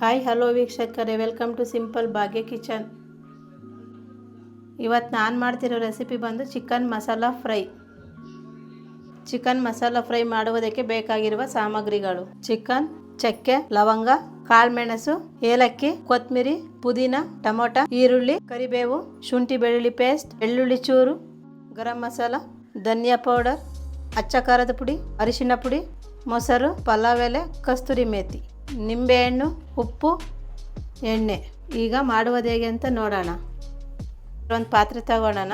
Hi hello ವೀಕ್ಷಕರೇ. Welcome to simple Bhagya kitchen ಇವತ್ತು ನಾನು ಮಾಡ್ತಿರೋ ರೆಸಿಪಿ ಬಂದು chicken masala fry chicken masala fry ಮಾಡುವುದಕ್ಕೆ ಬೇಕಾಗಿರುವ ಸಾಮಗ್ರಿಗಳು. ಚಿಕನ್ ಚಕ್ಕೆ, ಲವಂಗ, ಕಾಳುಮೆಣಸು, ಏಲಕ್ಕಿ ಕೊತ್ತಂಬರಿ ಪುದೀನ, ಟೊಮೊಟೊ, ಈರುಳ್ಳಿ, ಕರಿಬೇವು, ಶುಂಠಿ ಬೆಳ್ಳುಳ್ಳಿ ಪೇಸ್ಟ್ ಬೆಳ್ಳುಳ್ಳಿ ಚೂರು, ಗರಂ ಮಸಾಲ, ಧನಿಯಾ ಪೌಡರ್ ಅಚ್ಚ ಖಾರದ ಪುಡಿ, ಅರಿಶಿನ ಪುಡಿ, ಮೊಸರು, ಪಲಾವ್ ಎಲೆ, ಕಸ್ತೂರಿ ಮೇಥಿ ನಿಂಬೆಹಣ್ಣು ಉಪ್ಪು, ಎಣ್ಣೆ. ಈಗ ಮಾಡುವುದು ಹೇಗೆ ಅಂತ ನೋಡೋಣ. ಒಂದು ಪಾತ್ರೆ ತಗೊಳ್ಳೋಣ.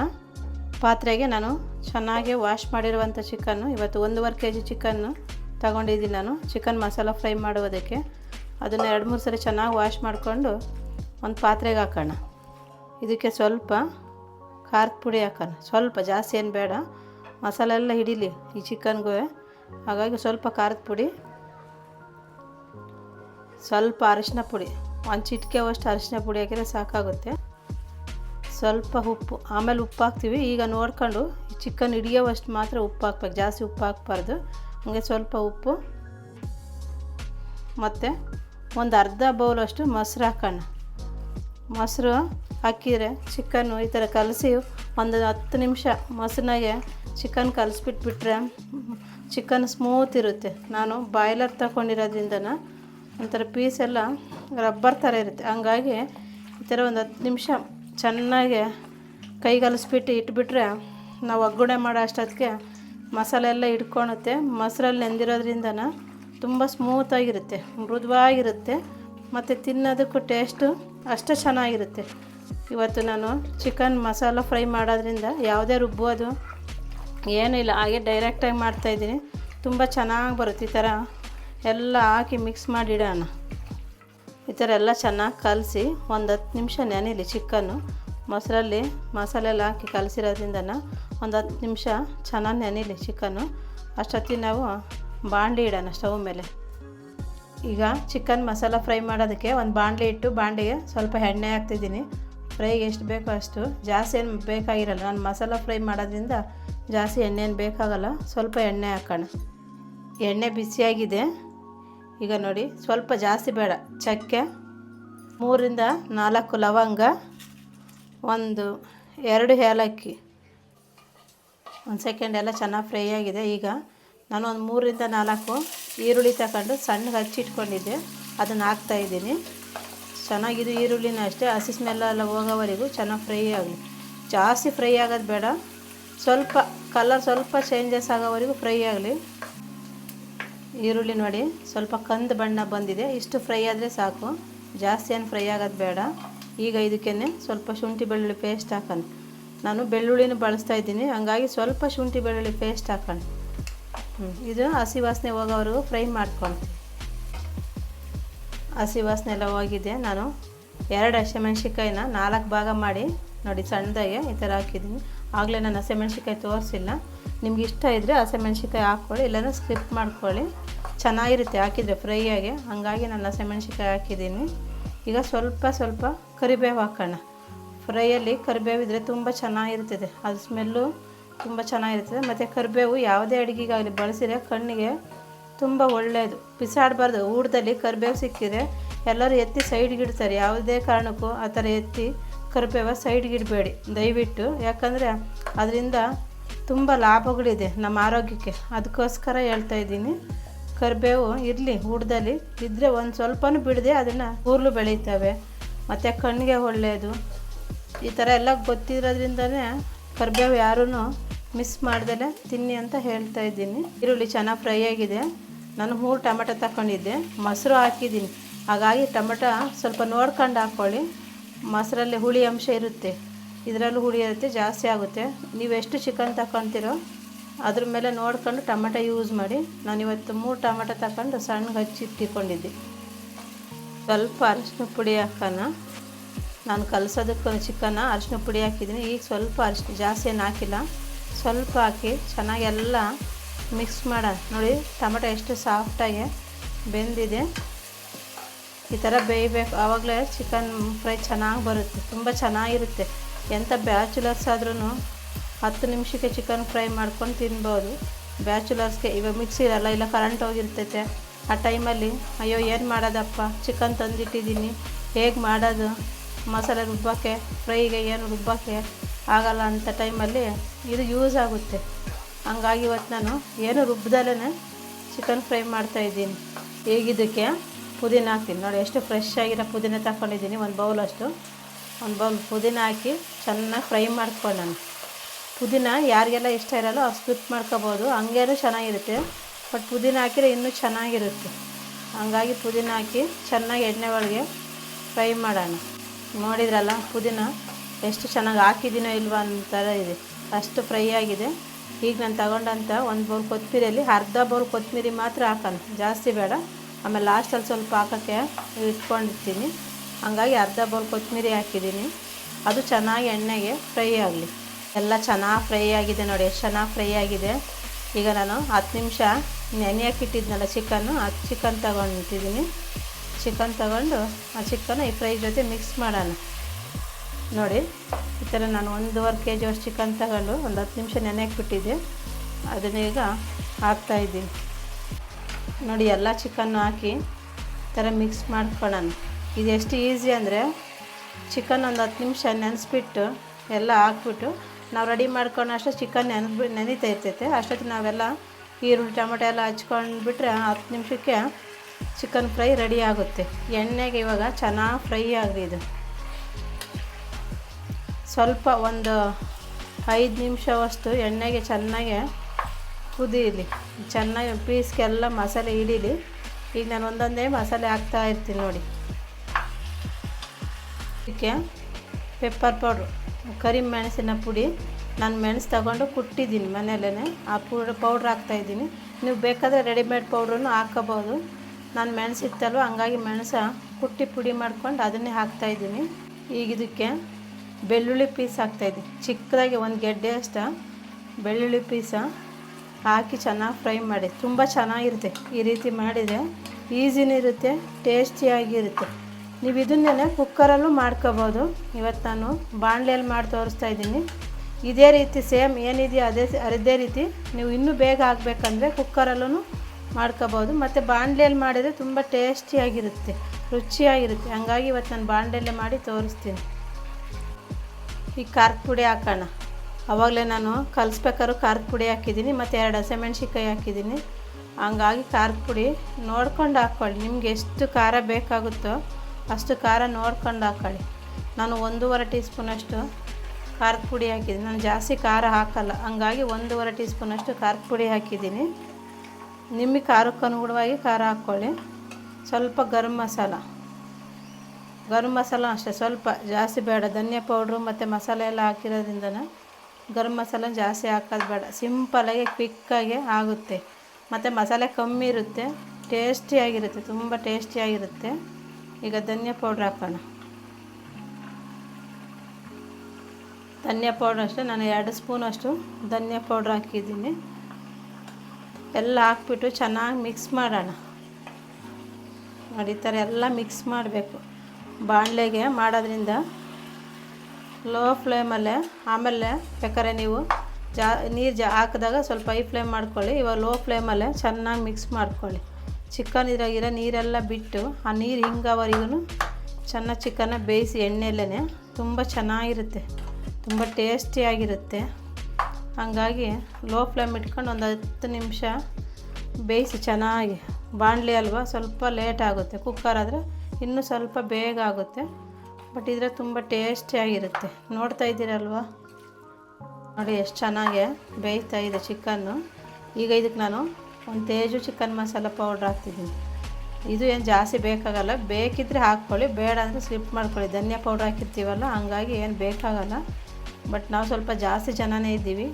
ಪಾತ್ರೆಗೆ ನಾನು ಚೆನ್ನಾಗಿ ವಾಶ್ ಮಾಡಿರುವಂಥ ಚಿಕನ್ನು ಇವತ್ತು ಒಂದೂವರೆ ಕೆ ಜಿ ಚಿಕನ್ನು ತಗೊಂಡಿದ್ದೀನಿ ನಾನು. ಚಿಕನ್ ಮಸಾಲ ಫ್ರೈ ಮಾಡುವುದಕ್ಕೆ. ಅದನ್ನು ಎರಡು, ಮೂರು ಸರಿ ಚೆನ್ನಾಗಿ ವಾಶ್ ಮಾಡಿಕೊಂಡು ಒಂದು ಪಾತ್ರೆಗೆ ಹಾಕೋಣ. ಇದಕ್ಕೆ ಸ್ವಲ್ಪ ಖಾರದ ಪುಡಿ ಹಾಕೋಣ. ಸ್ವಲ್ಪ ಜಾಸ್ತಿ ಏನು ಬೇಡ. ಮಸಾಲೆ ಎಲ್ಲ ಹಿಡೀಲಿ ಈ ಚಿಕನ್ಗೂ ಹಾಗಾಗಿ ಸ್ವಲ್ಪ ಖಾರದ ಪುಡಿ. ಸ್ವಲ್ಪ ಅರಿಶಿನ ಪುಡಿ, ಒಂದು ಚಿಟಿಕೆ ಅಷ್ಟು ಅರಿಶಿನ ಪುಡಿ ಹಾಕಿದರೆ ಸಾಕಾಗುತ್ತೆ. ಸ್ವಲ್ಪ ಉಪ್ಪು, ಆಮೇಲೆ ಉಪ್ಪು ಹಾಕ್ತೀವಿ. ಈಗ ನೋಡ್ಕೊಂಡು ಚಿಕನ್ ಹಿಡಿಯೋವಷ್ಟು ಮಾತ್ರ ಉಪ್ಪು ಹಾಕ್ಬೇಕು, ಜಾಸ್ತಿ ಉಪ್ಪು ಹಾಕ್ಬಾರ್ದು. ಹಂಗೆ ಸ್ವಲ್ಪ ಉಪ್ಪು, ಮತ್ತು ಒಂದು ಅರ್ಧ ಬೌಲಷ್ಟು ಮೊಸರು ಹಾಕೋಣ. ಮೊಸರು ಹಾಕಿದರೆ ಚಿಕನ್ನು ಈ ಥರ ಕಲಸಿ ಒಂದು ಹತ್ತು ನಿಮಿಷ ಮೊಸರಿನಾಗೆ ಚಿಕನ್ ಕಲಸಿಬಿಟ್ಬಿಟ್ರೆ ಚಿಕನ್ ಸ್ಮೂತ್ ಇರುತ್ತೆ. ನಾನು ಬಾಯ್ಲರ್ ತಗೊಂಡಿರೋದ್ರಿಂದನ ಒಂಥರ ಪೀಸ್ ಎಲ್ಲ ರಬ್ಬರ್ ಥರ ಇರುತ್ತೆ. ಹಂಗಾಗಿ ಈ ಥರ ಒಂದು ಹತ್ತು ನಿಮಿಷ ಚೆನ್ನಾಗಿ ಕೈ ಕಲಿಸ್ಬಿಟ್ಟು ಇಟ್ಬಿಟ್ರೆ ನಾವು ಒಗ್ಗರಣೆ ಮಾಡೋ ಅಷ್ಟೊತ್ತಿಗೆ ಮಸಾಲೆ ಎಲ್ಲ ಹಿಡ್ಕೊಳುತ್ತೆ ಮೊಸರಲ್ಲಿ ನೆಂದಿರೋದ್ರಿಂದ ತುಂಬ ಸ್ಮೂತಾಗಿರುತ್ತೆ ಮೃದುವಾಗಿರುತ್ತೆ ಮತ್ತು ತಿನ್ನೋದಕ್ಕೂ ಟೇಸ್ಟು ಅಷ್ಟು ಚೆನ್ನಾಗಿರುತ್ತೆ. ಇವತ್ತು ನಾನು ಚಿಕನ್ ಮಸಾಲ ಫ್ರೈ ಮಾಡೋದ್ರಿಂದ ಯಾವುದೇ ರುಬ್ಬೋದು ಏನಿಲ್ಲ ಹಾಗೆ ಡೈರೆಕ್ಟಾಗಿ ಮಾಡ್ತಾಯಿದ್ದೀನಿ ತುಂಬ ಚೆನ್ನಾಗಿ ಬರುತ್ತೆ ಈ ಥರ ಎಲ್ಲ ಹಾಕಿ ಮಿಕ್ಸ್ ಮಾಡಿಡೋಣ. ಈ ಥರ ಎಲ್ಲ ಚೆನ್ನಾಗಿ ಕಲಸಿ ಒಂದು ಹತ್ತು ನಿಮಿಷ ನೆನೆಯಲಿ ಚಿಕನ್ನು. ಮೊಸರಲ್ಲಿ ಮಸಾಲೆ ಎಲ್ಲ ಹಾಕಿ ಕಲಸಿರೋದ್ರಿಂದ ಒಂದು ಹತ್ತು ನಿಮಿಷ ಚೆನ್ನಾಗಿ ನೆನೆಯಲಿ ಚಿಕನ್ನು. ಅಷ್ಟೊತ್ತಿಗೆ ನಾವು ಬಾಣಲಿ ಇಡೋಣ ಸ್ಟವ್ ಮೇಲೆ. ಈಗ ಚಿಕನ್ ಮಸಾಲ ಫ್ರೈ ಮಾಡೋದಕ್ಕೆ ಒಂದು ಬಾಣಲಿ ಇಟ್ಟು ಬಾಣಲಿಗೆ ಸ್ವಲ್ಪ ಎಣ್ಣೆ ಹಾಕ್ತಿದ್ದೀನಿ. ಫ್ರೈಗೆ ಎಷ್ಟು ಬೇಕೋ ಅಷ್ಟು. ಜಾಸ್ತಿ ಏನು ಬೇಕಾಗಿರಲ್ಲ. ನಾನು ಮಸಾಲ ಫ್ರೈ ಮಾಡೋದ್ರಿಂದ ಜಾಸ್ತಿ ಎಣ್ಣೆ ಏನು ಬೇಕಾಗಲ್ಲ. ಸ್ವಲ್ಪ ಎಣ್ಣೆ ಹಾಕೋಣ. ಎಣ್ಣೆ ಬಿಸಿಯಾಗಿದೆ. ಈಗ ನೋಡಿ, ಸ್ವಲ್ಪ ಜಾಸ್ತಿ ಬೇಡ. ಚಕ್ಕೆ, ಮೂರಿಂದ ನಾಲ್ಕು ಲವಂಗ, ಒಂದು, ಎರಡು ಏಲಕ್ಕಿ. ಒಂದು ಸೆಕೆಂಡ್ ಎಲ್ಲ ಚೆನ್ನಾಗಿ ಫ್ರೈ ಆಗಿದೆ. ಈಗ ನಾನು ಒಂದು ಮೂರಿಂದ ನಾಲ್ಕು ಈರುಳ್ಳಿ ತಗೊಂಡು ಸಣ್ಣಗೆ ಹಚ್ಚಿಟ್ಕೊಂಡಿದ್ದೆ. ಅದನ್ನು ಹಾಕ್ತಾಯಿದ್ದೀನಿ ಚೆನ್ನಾಗಿದು ಈರುಳ್ಳಿನ ಅಷ್ಟೇ. ಹಸಿ ಸ್ಮೆಲ್ಲೆಲ್ಲ ಹೋಗೋವರೆಗೂ ಚೆನ್ನಾಗಿ ಫ್ರೈ ಆಗಲಿ. ಜಾಸ್ತಿ ಫ್ರೈ ಆಗೋದು ಬೇಡ. ಸ್ವಲ್ಪ ಕಲರ್ ಸ್ವಲ್ಪ ಚೇಂಜಸ್ ಆಗೋವರೆಗೂ ಫ್ರೈ ಆಗಲಿ. ಈರುಳ್ಳಿ ನೋಡಿ, ಸ್ವಲ್ಪ ಕಂದು ಬಣ್ಣ ಬಂದಿದೆ. ಇಷ್ಟು ಫ್ರೈ ಆದರೆ ಸಾಕು. ಜಾಸ್ತಿ ಏನು ಫ್ರೈ ಆಗೋದು ಬೇಡ. ಈಗ ಇದಕ್ಕೆ ಸ್ವಲ್ಪ ಶುಂಠಿ ಬೆಳ್ಳುಳ್ಳಿ ಪೇಸ್ಟ್ ಹಾಕೋಣ. ನಾನು ಬೆಳ್ಳುಳ್ಳಿನೂ ಬಳಸ್ತಾ ಇದ್ದೀನಿ. ಹಂಗಾಗಿ ಸ್ವಲ್ಪ ಶುಂಠಿ ಬೆಳ್ಳುಳ್ಳಿ ಪೇಸ್ಟ್ ಹ್ಞೂ ಇದು ಹಸಿ ವಾಸನೆ ಹೋಗೋವರೆಗೂ ಫ್ರೈ ಮಾಡ್ಕೊಳ್ತೀನಿ ಹಸಿ ವಾಸನೆ ಎಲ್ಲ ಹೋಗಿದೆ. ನಾನು ಎರಡು ಹಸಿಮೆಣ್ಸಿಕಾಯಿನ ನಾಲ್ಕು ಭಾಗ ಮಾಡಿ ನೋಡಿ ಸಣ್ಣದಾಗೆ ಈ ಥರ ಹಾಕಿದ್ದೀನಿ. ಆಗಲೇ ನಾನು ಹಸಿಮೆಣ್ಸಿಕಾಯಿ ತೋರಿಸಿಲ್ಲ. ನಿಮ್ಗೆ ಇಷ್ಟ ಇದ್ದರೆ ಹಸಿಮೆಣ್ಸಿಕಾಯಿ ಹಾಕ್ಕೊಳ್ಳಿ, ಇಲ್ಲಾಂದ್ರೆ ಸ್ಕಿಪ್ ಮಾಡ್ಕೊಳ್ಳಿ. ಚೆನ್ನಾಗಿರುತ್ತೆ ಹಾಕಿದರೆ ಫ್ರೈಯಾಗೆ ಹಾಗಾಗಿ ನಾನು ಹಸಿಮೆಣ್ಸಿಕಾಯಿ ಹಾಕಿದ್ದೀನಿ. ಈಗ ಸ್ವಲ್ಪ ಸ್ವಲ್ಪ ಕರಿಬೇವು ಹಾಕೋಣ. ಫ್ರೈಯಲ್ಲಿ ಕರಿಬೇವು ಇದ್ದರೆ ತುಂಬ ಚೆನ್ನಾಗಿರ್ತದೆ ಅದು ಸ್ಮೆಲ್ಲು ತುಂಬ ಚೆನ್ನಾಗಿರ್ತದೆ ಮತ್ತು ಕರಿಬೇವು ಯಾವುದೇ ಅಡುಗೆಗಾಗಲಿ ಬಳಸಿದ್ರೆ ಕಣ್ಣಿಗೆ ತುಂಬ ಒಳ್ಳೆಯದು. ಬಿಸಾಡಬಾರ್ದು. ಊಟದಲ್ಲಿ ಕರಿಬೇವು ಸಿಕ್ಕಿದೆ ಎಲ್ಲರೂ ಎತ್ತಿ ಸೈಡ್ಗಿಡ್ತಾರೆ ಯಾವುದೇ ಕಾರಣಕ್ಕೂ ಆ ಥರ ಎತ್ತಿ ಕರಿಬೇವ ಸೈಡ್ಗೆ ಇಡಬೇಡಿ. ದಯವಿಟ್ಟು. ಯಾಕಂದರೆ ಅದರಿಂದ ತುಂಬ ಲಾಭಗಳಿದೆ ನಮ್ಮ ಆರೋಗ್ಯಕ್ಕೆ. ಅದಕ್ಕೋಸ್ಕರ ಹೇಳ್ತಾ ಇದ್ದೀನಿ. ಕರಿಬೇವು ಇರಲಿ, ಊಟದಲ್ಲಿ. ಇದ್ದರೆ ಒಂದು ಸ್ವಲ್ಪನೂ ಬಿಡದೆ ಅದನ್ನು ಊರ್ಲು ಬೆಳೀತವೆ ಮತ್ತು ಕಣ್ಣಿಗೆ ಒಳ್ಳೆಯದು ಈ ಥರ ಎಲ್ಲ ಗೊತ್ತಿರೋದ್ರಿಂದನೇ ಕರಿಬೇವು ಯಾರೂ ಮಿಸ್ ಮಾಡ್ದಲೇ ತಿನ್ನಿ ಅಂತ ಹೇಳ್ತಾ ಇದ್ದೀನಿ. ಈರುಳ್ಳಿ ಚೆನ್ನಾಗಿ ಫ್ರೈ ಆಗಿದೆ. ನಾನು ಮೂರು ಟೊಮೆಟೊ ತಗೊಂಡಿದ್ದೆ ಮೊಸರು ಹಾಕಿದ್ದೀನಿ. ಹಾಗಾಗಿ ಟೊಮೆಟೊ ಸ್ವಲ್ಪ ನೋಡ್ಕೊಂಡು ಹಾಕ್ಕೊಳ್ಳಿ ಮೊಸರಲ್ಲಿ ಹುಳಿ ಅಂಶ ಇರುತ್ತೆ. ಇದರಲ್ಲೂ ಹುಳಿ ಇರುತ್ತೆ, ಜಾಸ್ತಿ ಆಗುತ್ತೆ. ನೀವು ಎಷ್ಟು ಚಿಕನ್ ತಗೊಳ್ತೀರೋ ಅದ್ರ ಮೇಲೆ ನೋಡ್ಕೊಂಡು ಟೊಮೆಟೊ ಯೂಸ್ ಮಾಡಿ. ನಾನು ಇವತ್ತು ಮೂರು ಟೊಮೆಟೊ ತಗೊಂಡು ಸಣ್ಣಗೆ ಹಚ್ಚಿಟ್ಟಿಕೊಂಡಿದ್ದೆ ಸ್ವಲ್ಪ ಅರಿಶಿನ ಪುಡಿ ಹಾಕೋಣ. ನಾನು ಕಲಸೋದಕ್ಕೊಂದು ಚಿಕನ್ನ ಅರಿಶಿನ ಪುಡಿ ಹಾಕಿದ್ದೀನಿ. ಈಗ ಸ್ವಲ್ಪ ಅರಿಶಿನ ಜಾಸ್ತಿ ಏನು ಹಾಕಿಲ್ಲ. ಸ್ವಲ್ಪ ಹಾಕಿ ಚೆನ್ನಾಗೆಲ್ಲ ಮಿಕ್ಸ್ ಮಾಡೋಣ ನೋಡಿ ಟೊಮೆಟೊ ಎಷ್ಟು ಸಾಫ್ಟಾಗಿ ಬೆಂದಿದೆ. ಈ ಥರ ಬೇಯಬೇಕು. ಆವಾಗಲೇ ಚಿಕನ್ ಫ್ರೈ ಚೆನ್ನಾಗಿ ಬರುತ್ತೆ. ತುಂಬ ಚೆನ್ನಾಗಿರುತ್ತೆ. ಎಂಥ ಬ್ಯಾಚುಲರ್ಸ್ ಆದ್ರೂ ಹತ್ತು ನಿಮಿಷಕ್ಕೆ ಚಿಕನ್ ಫ್ರೈ ಮಾಡ್ಕೊಂಡು ತಿನ್ಬೋದು. ಬ್ಯಾಚುಲರ್ಸ್ಗೆ ಇವಾಗ ಮಿಕ್ಸಿ ಇರಲ್ಲ, ಇಲ್ಲ ಕರೆಂಟ್ ಹೋಗಿರ್ತೈತೆ. ಆ ಟೈಮಲ್ಲಿ ಅಯ್ಯೋ, ಏನು ಮಾಡೋದಪ್ಪ? ಚಿಕನ್ ತಂದಿಟ್ಟಿದ್ದೀನಿ. ಹೇಗೆ ಮಾಡೋದು? ಮಸಾಲೆ ರುಬ್ಬಕ್ಕೆ ಫ್ರೈಗೆ ಏನು ರುಬ್ಬಕ್ಕೆ ಆಗಲ್ಲ ಅಂತ ಟೈಮಲ್ಲಿ ಇದು ಯೂಸ್ ಆಗುತ್ತೆ. ಹಂಗಾಗಿ ಇವತ್ತು ನಾನು ಏನು ರುಬ್ಬದಲ್ಲೇ ಚಿಕನ್ ಫ್ರೈ ಮಾಡ್ತಾಯಿದ್ದೀನಿ ಹೇಗಿದ್ದಕ್ಕೆ ಪುದೀನ ಹಾಕ್ತೀನಿ. ನೋಡಿ, ಎಷ್ಟು ಫ್ರೆಶ್ ಆಗಿರೋ ಪುದೀನ ತಗೊಂಡಿದ್ದೀನಿ ಒಂದು ಬೌಲ್ ಅಷ್ಟು. ಒಂದು ಬೌಲ್ ಪುದೀನ ಹಾಕಿ ಚೆನ್ನಾಗಿ ಫ್ರೈ ಮಾಡ್ಕೊಂಡು ನಾನು. ಪುದೀನ ಯಾರಿಗೆಲ್ಲ ಇಷ್ಟ ಇರಲ್ಲ ಅವ್ರು ಸ್ಕಿಪ್ ಮಾಡ್ಕೋಬೋದು. ಹಂಗೇನು ಚೆನ್ನಾಗಿರುತ್ತೆ. ಬಟ್ ಪುದೀನ ಹಾಕಿದ್ರೆ ಇನ್ನೂ ಚೆನ್ನಾಗಿರುತ್ತೆ. ಹಂಗಾಗಿ ಪುದೀನ ಹಾಕಿ ಚೆನ್ನಾಗಿ ಎಣ್ಣೆ ಒಳಗೆ ಫ್ರೈ ಮಾಡೋಣ. ನೋಡಿದ್ರಲ್ಲ, ಪುದೀನ ಎಷ್ಟು ಚೆನ್ನಾಗಿ ಹಾಕಿದ್ದೀನೋ ಇಲ್ವಾ ಅಂತರ ಇದೆ. ಅಷ್ಟು ಫ್ರೈ ಆಗಿದೆ. ಈಗ ನಾನು ತಗೊಂಡಂಥ ಒಂದು ಬೌಲ್ ಕೊತ್ತಂಬರಿಯಲ್ಲಿ ಅರ್ಧ ಬೌಲ್ ಕೊತ್ತಂಬರಿ ಮಾತ್ರ ಹಾಕೋಣ. ಜಾಸ್ತಿ ಬೇಡ. ಆಮೇಲೆ ಲಾಸ್ಟಲ್ಲಿ ಸ್ವಲ್ಪ ಹಾಕೋಕ್ಕೆ ಇಟ್ಕೊಂಡಿರ್ತೀನಿ. ಹಂಗಾಗಿ ಅರ್ಧ ಬೌಲ್ ಕೊತ್ತಂಬರಿ ಹಾಕಿದ್ದೀನಿ. ಅದು ಚೆನ್ನಾಗಿ ಎಣ್ಣೆಗೆ ಫ್ರೈ ಆಗಲಿ. ಎಲ್ಲ ಚೆನ್ನಾಗಿ ಫ್ರೈ ಆಗಿದೆ ನೋಡಿ, ಎಷ್ಟು ಚೆನ್ನಾಗಿ ಫ್ರೈ ಆಗಿದೆ. ಈಗ ನಾನು ಹತ್ತು ನಿಮಿಷ ನೆನೆಯಕ್ಕೆ ಇಟ್ಟಿದ್ನಲ್ಲ ಚಿಕನ್ನು ಆ ಚಿಕನ್ ತಗೊಂಡಿದ್ದೀನಿ ಚಿಕನ್ ತಗೊಂಡು ಆ ಚಿಕನ್ ಈ ಫ್ರೈ ಜೊತೆ ಮಿಕ್ಸ್ ಮಾಡೋಣ. ನೋಡಿ, ಈ ಥರ ನಾನು ಒಂದೂವರೆ ಕೆ ಜಿ ಅಷ್ಟು ಚಿಕನ್ ತಗೊಂಡು ಒಂದು ಹತ್ತು ನಿಮಿಷ ನೆನೆಯಕ್ಕೆ ಬಿಟ್ಟಿದ್ದೆ. ಅದನ್ನೀಗ ಹಾಕ್ತಾಯಿದ್ದೀನಿ ನೋಡಿ, ಎಲ್ಲ ಚಿಕನ್ನು ಹಾಕಿ ಥರ ಮಿಕ್ಸ್ ಮಾಡ್ಕೊಳ್ಳೋಣ. ಇದು ಎಷ್ಟು ಈಸಿ ಅಂದರೆ ಚಿಕನ್ ಒಂದು ಹತ್ತು ನಿಮಿಷ ನೆನೆಸ್ಬಿಟ್ಟು ಎಲ್ಲ ಹಾಕ್ಬಿಟ್ಟು ನಾವು ರೆಡಿ ಮಾಡ್ಕೊಂಡು ಅಷ್ಟು ಚಿಕನ್ ನೆನೆಬಿ ನೆನೀತಾ ಇರ್ತೈತೆ. ಅಷ್ಟೊತ್ತಿಗೆ ನಾವೆಲ್ಲ ಈರುಳ್ಳಿ, ಟೊಮೆಟೊ ಎಲ್ಲ ಹಚ್ಕೊಂಡ್ಬಿಟ್ರೆ ಹತ್ತು ನಿಮಿಷಕ್ಕೆ ಚಿಕನ್ ಫ್ರೈ ರೆಡಿ ಆಗುತ್ತೆ. ಎಣ್ಣೆಗೆ ಇವಾಗ ಚೆನ್ನಾಗಿ ಫ್ರೈ ಆಗಲಿ ಇದು. ಸ್ವಲ್ಪ ಒಂದು ಐದು ನಿಮಿಷವಷ್ಟು ಎಣ್ಣೆಗೆ ಚೆನ್ನಾಗಿ ಕುದೀಲಿ ಚೆನ್ನಾಗಿ ಪೀಸ್ಗೆಲ್ಲ ಮಸಾಲೆ ಹಿಡೀಲಿ. ಈಗ ನಾನು ಒಂದೊಂದೇ ಮಸಾಲೆ ಹಾಕ್ತಾ ಇರ್ತೀನಿ ನೋಡಿ. ಇದಕ್ಕೆ ಪೆಪ್ಪರ್ ಪೌಡ್ರು ಕರಿಮೆಣಸಿನ ಪುಡಿ. ನಾನು ಮೆಣಸು ತಗೊಂಡು ಕುಟ್ಟಿದ್ದೀನಿ ಮನೆಯಲ್ಲೇ ಆ ಪೌಡ್ ಪೌಡ್ರ್ ಹಾಕ್ತಾಯಿದ್ದೀನಿ ನೀವು ಬೇಕಾದರೆ ರೆಡಿಮೇಡ್ ಪೌಡ್ರನ್ನು ಹಾಕೋಬೋದು ನಾನು ಮೆಣಸಿತ್ತಲ್ವ ಹಂಗಾಗಿ ಮೆಣಸು ಕುಟ್ಟಿ ಪುಡಿ ಮಾಡ್ಕೊಂಡು ಅದನ್ನೇ ಹಾಕ್ತಾಯಿದ್ದೀನಿ ಈಗ ಇದಕ್ಕೆ ಬೆಳ್ಳುಳ್ಳಿ ಪೀಸ್ ಹಾಕ್ತಾಯಿದ್ದೀನಿ ಚಿಕ್ಕದಾಗಿ ಒಂದು ಗೆಡ್ಡೆ ಅಷ್ಟ ಬೆಳ್ಳುಳ್ಳಿ ಪೀಸ. ಹಾಕಿ ಚೆನ್ನಾಗಿ ಫ್ರೈ ಮಾಡಿ. ತುಂಬ ಚೆನ್ನಾಗಿರುತ್ತೆ. ಈ ರೀತಿ ಮಾಡಿದರೆ ಈಸಿನೂ ಇರುತ್ತೆ, ಟೇಸ್ಟಿಯಾಗಿರುತ್ತೆ. ನೀವು ಇದನ್ನೇ ಕುಕ್ಕರಲ್ಲೂ ಮಾಡ್ಕೋಬೋದು. ಇವತ್ತು ನಾನು ಬಾಣಲೆಯಲ್ಲಿ ಮಾಡಿ ತೋರಿಸ್ತಾ ಇದ್ದೀನಿ. ಇದೇ ರೀತಿ ಸೇಮ್ ಏನಿದೆಯೋ ಅದೇ ಅದೇ ರೀತಿ ನೀವು ಇನ್ನೂ ಬೇಗ ಆಗಬೇಕಂದ್ರೆ ಕುಕ್ಕರಲ್ಲೂ ಮಾಡ್ಕೋಬೋದು. ಮತ್ತು ಬಾಣಲೆಯಲ್ಲಿ ಮಾಡಿದರೆ ತುಂಬ ಟೇಸ್ಟಿಯಾಗಿರುತ್ತೆ, ರುಚಿಯಾಗಿರುತ್ತೆ. ಹಂಗಾಗಿ ಇವತ್ತು ನಾನು ಬಾಣಲೆಯಲ್ಲೇ ಮಾಡಿ ತೋರಿಸ್ತೀನಿ. ಈ ಖಾರದ ಪುಡಿ ಹಾಕೋಣ. ಆವಾಗಲೇ ನಾನು ಕಲಿಸ್ಬೇಕಾದ್ರೂ ಖಾರದ ಪುಡಿ ಹಾಕಿದ್ದೀನಿ, ಮತ್ತು ಎರಡು ಹಸಿಮೆಣ್ಸಿಕಾಯಿ ಹಾಕಿದ್ದೀನಿ. ಹಂಗಾಗಿ ಖಾರದ ಪುಡಿ ನೋಡ್ಕೊಂಡು ಹಾಕ್ಕೊಳ್ಳಿ, ನಿಮ್ಗೆ ಎಷ್ಟು ಖಾರ ಬೇಕಾಗುತ್ತೋ ಅಷ್ಟು ಖಾರ ನೋಡ್ಕೊಂಡು ಹಾಕ್ಕೊಳ್ಳಿ. ನಾನು ಒಂದೂವರೆ ಟೀ ಸ್ಪೂನಷ್ಟು ಖಾರದ ಪುಡಿ ಹಾಕಿದ್ದೀನಿ. ನಾನು ಜಾಸ್ತಿ ಖಾರ ಹಾಕಲ್ಲ, ಹಂಗಾಗಿ ಒಂದೂವರೆ ಟೀ ಸ್ಪೂನಷ್ಟು ಖಾರದ ಪುಡಿ ಹಾಕಿದ್ದೀನಿ. ನಿಮಗೆ ಖಾರಕ್ಕೆ ಅನುಗುಣವಾಗಿ ಖಾರ ಹಾಕ್ಕೊಳ್ಳಿ. ಸ್ವಲ್ಪ ಗರಂ ಮಸಾಲ. ಗರಂ ಮಸಾಲ ಅಷ್ಟೇ, ಸ್ವಲ್ಪ ಜಾಸ್ತಿ ಬೇಡ. ಧನಿಯಾ ಪೌಡ್ರು ಮತ್ತು ಮಸಾಲೆ ಎಲ್ಲ ಹಾಕಿರೋದ್ರಿಂದನೇ ಗರಂ ಮಸಾಲೆ ಜಾಸ್ತಿ ಹಾಕೋದು ಬೇಡ. ಸಿಂಪಲಾಗಿ ಕ್ವಿಕ್ಕಾಗಿ ಆಗುತ್ತೆ. ಮತ್ತು ಮಸಾಲೆ ಕಮ್ಮಿ ಇರುತ್ತೆ. ಟೇಸ್ಟಿಯಾಗಿರುತ್ತೆ ತುಂಬ ಟೇಸ್ಟಿಯಾಗಿರುತ್ತೆ ಈಗ ಧನಿಯಾ ಪೌಡ್ರ್ ಹಾಕೋಣ. ಧನಿಯಾ ಪೌಡ್ರ್ ಅಷ್ಟೇ. ನಾನು ಎರಡು ಸ್ಪೂನಷ್ಟು ಧನಿಯಾ ಪೌಡ್ರ್ ಹಾಕಿದ್ದೀನಿ. ಎಲ್ಲ ಹಾಕ್ಬಿಟ್ಟು ಚೆನ್ನಾಗಿ ಮಿಕ್ಸ್ ಮಾಡೋಣ. ನೋಡಿ, ಈ ಥರ ಎಲ್ಲ ಮಿಕ್ಸ್ ಮಾಡಬೇಕು. ಬಾಣಲೆಗೆ ಮಾಡೋದ್ರಿಂದ ಲೋ ಫ್ಲೇಮಲ್ಲೇ ಆಮೇಲೆ ಬೇಕಾದ್ರೆ ನೀವು ಜಾ, ನೀರು ಜಾ ಹಾಕಿದಾಗ ಸ್ವಲ್ಪ ಹೈ ಫ್ಲೇಮ್ ಮಾಡ್ಕೊಳ್ಳಿ. ಇವಾಗ ಲೋ ಫ್ಲೇಮಲ್ಲೇ ಚೆನ್ನಾಗಿ ಮಿಕ್ಸ್ ಮಾಡ್ಕೊಳ್ಳಿ. ಚಿಕನ್ ಇದ್ರಾಗಿರೋ ನೀರೆಲ್ಲ ಬಿಟ್ಟು ಆ ನೀರು ಹಿಂಗವರೆಗೂ ಚೆನ್ನಾಗಿ ಚಿಕನ್ನ ಬೇಯಿಸಿ ಎಣ್ಣೆಯಲ್ಲೇ ತುಂಬ ಚೆನ್ನಾಗಿರುತ್ತೆ, ತುಂಬ ಟೇಸ್ಟಿಯಾಗಿರುತ್ತೆ ಹಾಗಾಗಿ ಲೋ ಫ್ಲೇಮ್ ಇಟ್ಕೊಂಡು ಒಂದು ಹತ್ತು ನಿಮಿಷ ಬೇಯಿಸಿ ಚೆನ್ನಾಗಿ. ಬಾಣಲಿ ಅಲ್ವಾ ಸ್ವಲ್ಪ ಲೇಟ್ ಆಗುತ್ತೆ ಕುಕ್ಕರ್ ಆದರೆ ಇನ್ನೂ ಸ್ವಲ್ಪ ಬೇಗ ಆಗುತ್ತೆ. ಬಟ್ ಇದ್ರೆ ತುಂಬ ಟೇಸ್ಟಿಯಾಗಿರುತ್ತೆ ನೋಡ್ತಾ ಇದ್ದೀರಲ್ವ? ನೋಡಿ, ಎಷ್ಟು ಚೆನ್ನಾಗೆ ಬೇಯ್ತಾ ಇದೆ ಚಿಕನ್ನು. ಈಗ ಇದಕ್ಕೆ ನಾನು ಒಂದು ತೇಜು ಚಿಕನ್ ಮಸಾಲ ಪೌಡ್ರ್ ಹಾಕ್ತಿದ್ದೀನಿ. ಇದು ಏನು ಜಾಸ್ತಿ ಬೇಕಾಗಲ್ಲ. ಬೇಕಿದ್ದರೆ ಹಾಕ್ಕೊಳ್ಳಿ, ಬೇಡ ಅಂದರೆ ಸ್ಲಿಪ್ ಮಾಡ್ಕೊಳ್ಳಿ. ಧನಿಯಾ ಪೌಡ್ರ್ ಹಾಕಿರ್ತೀವಲ್ಲ, ಹಂಗಾಗಿ ಏನು ಬೇಕಾಗಲ್ಲ. ಬಟ್ ನಾವು ಸ್ವಲ್ಪ ಜಾಸ್ತಿ ಜನನೇ ಇದ್ದೀವಿ.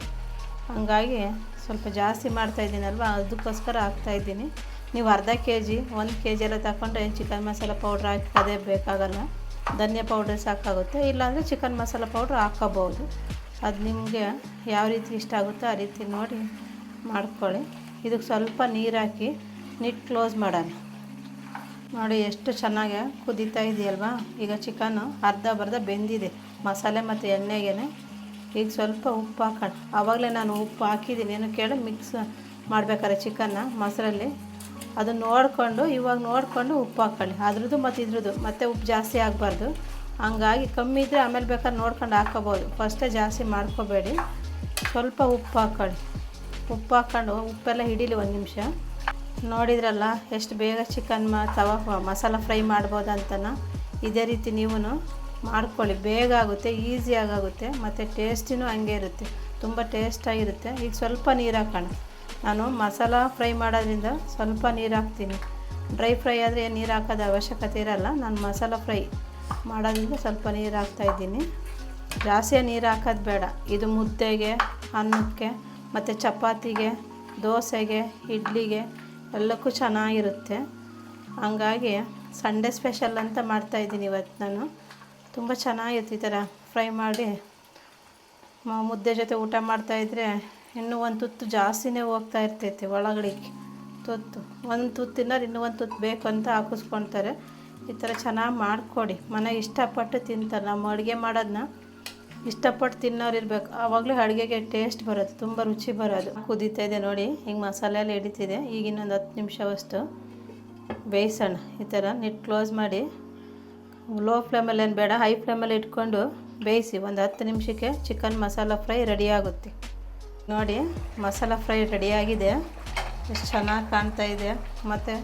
ಹಂಗಾಗಿ ಸ್ವಲ್ಪ ಜಾಸ್ತಿ ಮಾಡ್ತಾಯಿದ್ದೀನಲ್ವ ಅದಕ್ಕೋಸ್ಕರ ಹಾಕ್ತಾಯಿದ್ದೀನಿ ನೀವು ಅರ್ಧ ಕೆ ಜಿ ಒಂದು ಕೆ ಜಿ ಎಲ್ಲ ತಗೊಂಡ್ರೆ ಚಿಕನ್ ಮಸಾಲ ಪೌಡ್ರ್ ಹಾಕೋದೇ ಬೇಕಾಗಲ್ಲ. ಧನಿಯಾ ಪೌಡ್ರ್ ಸಾಕಾಗುತ್ತೆ, ಇಲ್ಲಾಂದರೆ ಚಿಕನ್ ಮಸಾಲ ಪೌಡ್ರ್ ಹಾಕೋಬೋದು ಅದು ನಿಮಗೆ ಯಾವ ರೀತಿ ಇಷ್ಟ ಆಗುತ್ತೋ ಆ ರೀತಿ ನೋಡಿ ಮಾಡ್ಕೊಳ್ಳಿ. ಇದಕ್ಕೆ ಸ್ವಲ್ಪ ನೀರು ಹಾಕಿ ನಿಟ್ ಕ್ಲೋಸ್ ಮಾಡೋಣ. ನೋಡಿ ಎಷ್ಟು ಚೆನ್ನಾಗಿ ಕುದೀತಾ ಇದೆಯಲ್ವಾ? ಈಗ ಚಿಕನ್ನು ಅರ್ಧ ಬರ್ಧ ಬೆಂದಿದೆ, ಮಸಾಲೆ ಮತ್ತು ಎಣ್ಣೆಗೆ ಈಗ ಸ್ವಲ್ಪ ಉಪ್ಪು ಹಾಕೋಣ. ಆವಾಗಲೇ ನಾನು ಉಪ್ಪು ಹಾಕಿದ್ದೀನಿ. ಏನು ಕೇಳಿ ಮಿಕ್ಸ್ ಮಾಡ್ಬೇಕಾದ್ರೆ ಚಿಕನ್ನ ಮೊಸರಲ್ಲಿ. ಅದನ್ನ ನೋಡಿಕೊಂಡು, ಇವಾಗ ನೋಡಿಕೊಂಡು ಉಪ್ಪು ಹಾಕ್ಕೊಳ್ಳಿ ಅದ್ರದ್ದು ಮತ್ತು ಇದ್ರದ್ದು. ಮತ್ತೆ ಉಪ್ಪು ಜಾಸ್ತಿ ಆಗಬಾರ್ದು. ಹಂಗಾಗಿ ಕಮ್ಮಿ ಇದ್ದರೆ ಆಮೇಲೆ ಬೇಕಾದ್ರೆ ನೋಡ್ಕೊಂಡು ಹಾಕೋಬೋದು. ಫಸ್ಟೇ ಜಾಸ್ತಿ ಮಾಡ್ಕೋಬೇಡಿ. ಸ್ವಲ್ಪ ಉಪ್ಪು ಹಾಕ್ಕೊಳ್ಳಿ ಉಪ್ಪು ಹಾಕ್ಕೊಂಡು ಉಪ್ಪೆಲ್ಲ ಹಿಡೀಲಿ ಒಂದು ನಿಮಿಷ. ನೋಡಿದ್ರಲ್ಲ, ಎಷ್ಟು ಬೇಗ ಚಿಕನ್ ಮ, ತವ ಮಸಾಲ ಫ್ರೈ ಮಾಡ್ಬೋದು ಅಂತನ ಇದೇ ರೀತಿ ನೀವು ಮಾಡ್ಕೊಳ್ಳಿ. ಬೇಗ ಆಗುತ್ತೆ ಈಸಿಯಾಗಿ ಆಗುತ್ತೆ ಮತ್ತು ಟೇಸ್ಟಿನೂ ಹಂಗೆ ಇರುತ್ತೆ. ತುಂಬ ಟೇಸ್ಟಾಗಿರುತ್ತೆ. ಈಗ ಸ್ವಲ್ಪ ನೀರು ಹಾಕೋಣ. ನಾನು ಮಸಾಲ ಫ್ರೈ ಮಾಡೋದ್ರಿಂದ ಸ್ವಲ್ಪ ನೀರು ಹಾಕ್ತೀನಿ. ಡ್ರೈ ಫ್ರೈ ಆದರೆ ನೀರು ಹಾಕೋದು ಅವಶ್ಯಕತೆ ಇರಲ್ಲ. ನಾನು ಮಸಾಲ ಫ್ರೈ ಮಾಡೋದ್ರಿಂದ ಸ್ವಲ್ಪ ನೀರು ಹಾಕ್ತಾಯಿದ್ದೀನಿ ಜಾಸ್ತಿ ನೀರು ಹಾಕೋದು ಬೇಡ. ಇದು ಮುದ್ದೆಗೆ, ಅನ್ನಕ್ಕೆ ಮತ್ತು ಚಪಾತಿಗೆ, ದೋಸೆಗೆ, ಇಡ್ಲಿಗೆ ಎಲ್ಲಕ್ಕೂ ಚೆನ್ನಾಗಿರುತ್ತೆ. ಹಂಗಾಗಿ ಸಂಡೇ ಸ್ಪೆಷಲ್ ಅಂತ ಮಾಡ್ತಾಯಿದ್ದೀನಿ ಇವತ್ತು ನಾನು. ತುಂಬ ಚೆನ್ನಾಗಿರುತ್ತೆ ಈ ಥರ ಫ್ರೈ ಮಾಡಿ. ಮುದ್ದೆ ಜೊತೆ ಊಟ ಮಾಡ್ತಾಯಿದ್ರೆ ಇನ್ನೂ ಒಂದು ತುತ್ತು ಜಾಸ್ತಿನೇ ಹೋಗ್ತಾ ಇರ್ತೈತೆ ಒಳಗಡೆ ತುತ್ತು. ಒಂದು ತುತ್ತು ತಿನ್ನೋರು ಇನ್ನೂ ಒಂದು ತುತ್ತು ಬೇಕು ಅಂತ ಹಾಕಿಸ್ಕೊಳ್ತಾರೆ ಈ ಥರ ಚೆನ್ನಾಗಿ ಮಾಡಿಕೊಡಿ. ಮನೆಗೆ ಇಷ್ಟಪಟ್ಟು ತಿಂತಾರೆ. ನಮ್ಮ ಅಡುಗೆ ಮಾಡೋದನ್ನ ಇಷ್ಟಪಟ್ಟು ತಿನ್ನೋರು ಇರಬೇಕು. ಆವಾಗಲೇ ಅಡುಗೆಗೆ ಟೇಸ್ಟ್ ಬರೋದು ತುಂಬ ರುಚಿ ಬರೋದು. ಕುದೀತಾ ಇದೆ ನೋಡಿ. ಹಿಂಗೆ ಮಸಾಲೆ ಎಲ್ಲ ಹಿಡಿತಿದೆ. ಈಗ ಇನ್ನೊಂದು ಹತ್ತು ನಿಮಿಷವಷ್ಟು ಬೇಯಿಸೋಣ. ಈ ಥರ ನಿಟ್ ಕ್ಲೋಸ್ ಮಾಡಿ ಲೋ ಫ್ಲೇಮಲ್ಲಿ ಏನು ಬೇಡ ಹೈ ಫ್ಲೇಮಲ್ಲಿ ಇಟ್ಕೊಂಡು ಬೇಯಿಸಿ. ಒಂದು ಹತ್ತು ನಿಮಿಷಕ್ಕೆ ಚಿಕನ್ ಮಸಾಲ ಫ್ರೈ ರೆಡಿ ಆಗುತ್ತೆ. ನೋಡಿ, ಮಸಾಲ ಫ್ರೈ ರೆಡಿಯಾಗಿದೆ. ಎಷ್ಟು ಚೆನ್ನಾಗಿ ಕಾಣ್ತಾ ಇದೆ. ಮತ್ತು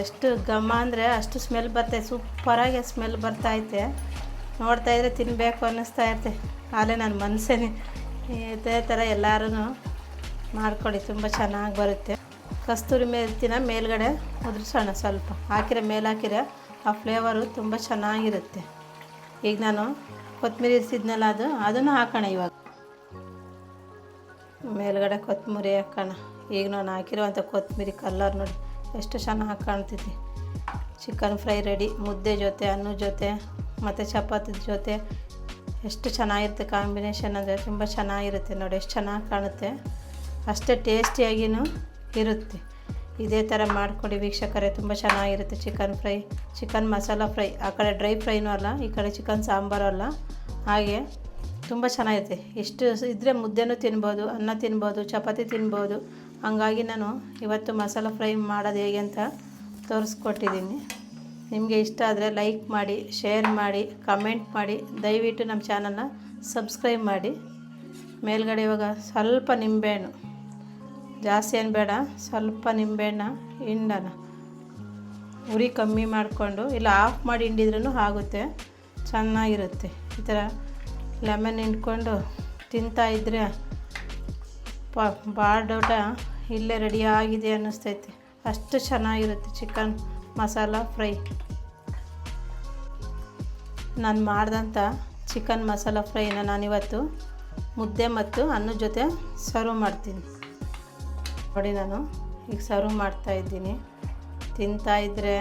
ಎಷ್ಟು ಘಮ ಅಂದರೆ ಅಷ್ಟು ಸ್ಮೆಲ್ ಬರ್ತೈತೆ. ಸೂಪರಾಗಿ ಸ್ಮೆಲ್ ಬರ್ತಾಯಿದೆ ನೋಡ್ತಾ ಇದ್ರೆ ತಿನ್ನಬೇಕು ಅನ್ನಿಸ್ತಾ ಇರ್ತೆ ಆಲೇ ನನ್ನ ಮನಸ್ಸೇನೆ ಇದೇ ಥರ ಎಲ್ಲರೂ ಮಾಡ್ಕೊಳ್ಳಿ, ತುಂಬ ಚೆನ್ನಾಗಿ ಬರುತ್ತೆ. ಕಸ್ತೂರಿ ಮೇಲ್ತಿನ ಮೇಲ್ಗಡೆ ಉದುರಿಸೋಣ ಸ್ವಲ್ಪ. ಹಾಕಿರೋ ಮೇಲೆ ಹಾಕಿರೋ ಆ ಫ್ಲೇವರು ತುಂಬ ಚೆನ್ನಾಗಿರುತ್ತೆ. ಈಗ ನಾನು ಕೊತ್ತಂಬರಿ ಇರಿಸಿದ್ನಲ್ಲ ಅದು, ಅದನ್ನು ಹಾಕೋಣ ಇವಾಗ. ಮೇಲ್ಗಡೆ ಕೊತ್ತಂಬರಿ ಹಾಕೋಣ. ಈಗ ನಾನು ಹಾಕಿರುವಂಥ ಕೊತ್ತಂಬರಿ ಕಲ್ಲರ್ ನೋಡಿ, ಎಷ್ಟು ಚೆನ್ನಾಗಿ ಕಾಣ್ತೈತಿ ಚಿಕನ್ ಫ್ರೈ ರೆಡಿ ಮುದ್ದೆ ಜೊತೆ ಅನ್ನ ಜೊತೆ, ಮತ್ತು ಚಪಾತಿ ಜೊತೆ, ಎಷ್ಟು ಚೆನ್ನಾಗಿರುತ್ತೆ ಕಾಂಬಿನೇಷನ್ ಅಂದರೆ ತುಂಬ ಚೆನ್ನಾಗಿರುತ್ತೆ ನೋಡಿ, ಎಷ್ಟು ಚೆನ್ನಾಗಿ ಕಾಣುತ್ತೆ. ಅಷ್ಟೇ ಟೇಸ್ಟಿಯಾಗಿಯೂ ಇರುತ್ತೆ. ಇದೇ ಥರ ಮಾಡಿಕೊಡಿ ವೀಕ್ಷಕರೇ, ತುಂಬ ಚೆನ್ನಾಗಿರುತ್ತೆ chicken fry chicken masala fry ಆ ಕಡೆ ಡ್ರೈ ಫ್ರೈನೂ ಅಲ್ಲ, ಈ ಕಡೆ ಚಿಕನ್ ಸಾಂಬಾರು ಅಲ್ಲ. ಹಾಗೆ ತುಂಬ ಚೆನ್ನಾಗಿರುತ್ತೆ ಎಷ್ಟು ಇದ್ದರೆ ಮುದ್ದೆನೂ ತಿನ್ಬೋದು, ಅನ್ನ ತಿನ್ಬೋದು, ಚಪಾತಿ ತಿನ್ಬೋದು. ಹಂಗಾಗಿ ನಾನು ಇವತ್ತು ಮಸಾಲ ಫ್ರೈ ಮಾಡೋದು ಹೇಗೆ ಅಂತ ತೋರಿಸ್ಕೊಟ್ಟಿದ್ದೀನಿ. ನಿಮಗೆ ಇಷ್ಟ ಆದರೆ ಲೈಕ್ ಮಾಡಿ, ಶೇರ್ ಮಾಡಿ, ಕಮೆಂಟ್ ಮಾಡಿ, ದಯವಿಟ್ಟು ನಮ್ಮ ಚಾನಲ್ನ ಸಬ್ಸ್ಕ್ರೈಬ್ ಮಾಡಿ. ಮೇಲ್ಗಡೆ ಇವಾಗ ಸ್ವಲ್ಪ ನಿಂಬೆಹಣ್ಣು. ಜಾಸ್ತಿ ಏನು ಬೇಡ, ಸ್ವಲ್ಪ ನಿಂಬೆಹಣ್ಣ, ಹಿಂಡನ. ಉರಿ ಕಮ್ಮಿ ಮಾಡಿಕೊಂಡು, ಇಲ್ಲ ಆಫ್ ಮಾಡಿ ಹಿಂಡಿದ್ರೂ ಆಗುತ್ತೆ, ಚೆನ್ನಾಗಿರುತ್ತೆ. ಈ ಥರ ಲೆಮನ್ ಹಿಂಡ್ಕೊಂಡು ತಿಂತಾಯಿದ್ರೆ ಪ, ಭಾಳ ಬಾಡೋಟ ಇಲ್ಲೇ ರೆಡಿಯಾಗಿದೆ ಅನ್ನಿಸ್ತೈತೆ. ಅಷ್ಟು ಚೆನ್ನಾಗಿರುತ್ತೆ ಚಿಕನ್ ಮಸಾಲ ಫ್ರೈ ನಾನು ಮಾಡಿದಂಥ ಚಿಕನ್ ಮಸಾಲ ಫ್ರೈನ ನಾನಿವತ್ತು ಮುದ್ದೆ ಮತ್ತು ಅನ್ನದ ಜೊತೆ ಸರ್ವ್ ಮಾಡ್ತೀನಿ. ನೋಡಿ ನಾನು ಈಗ ಸರ್ವ್ ಮಾಡ್ತಾ ಇದ್ದೀನಿ. ತಿಂತಾಯಿದ್ರೆ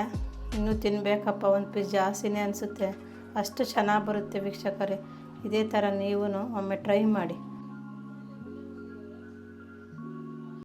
ಇನ್ನೂ ತಿನ್ನಬೇಕಪ್ಪ ಒಂದು ಪೀಸ್ ಜಾಸ್ತಿನೇ ಅನಿಸುತ್ತೆ. ಅಷ್ಟು ಚೆನ್ನಾಗಿ ಬರುತ್ತೆ ವೀಕ್ಷಕರೇ. ಇದೇ ಥರ ನೀವೂ ಒಮ್ಮೆ ಟ್ರೈ ಮಾಡಿ.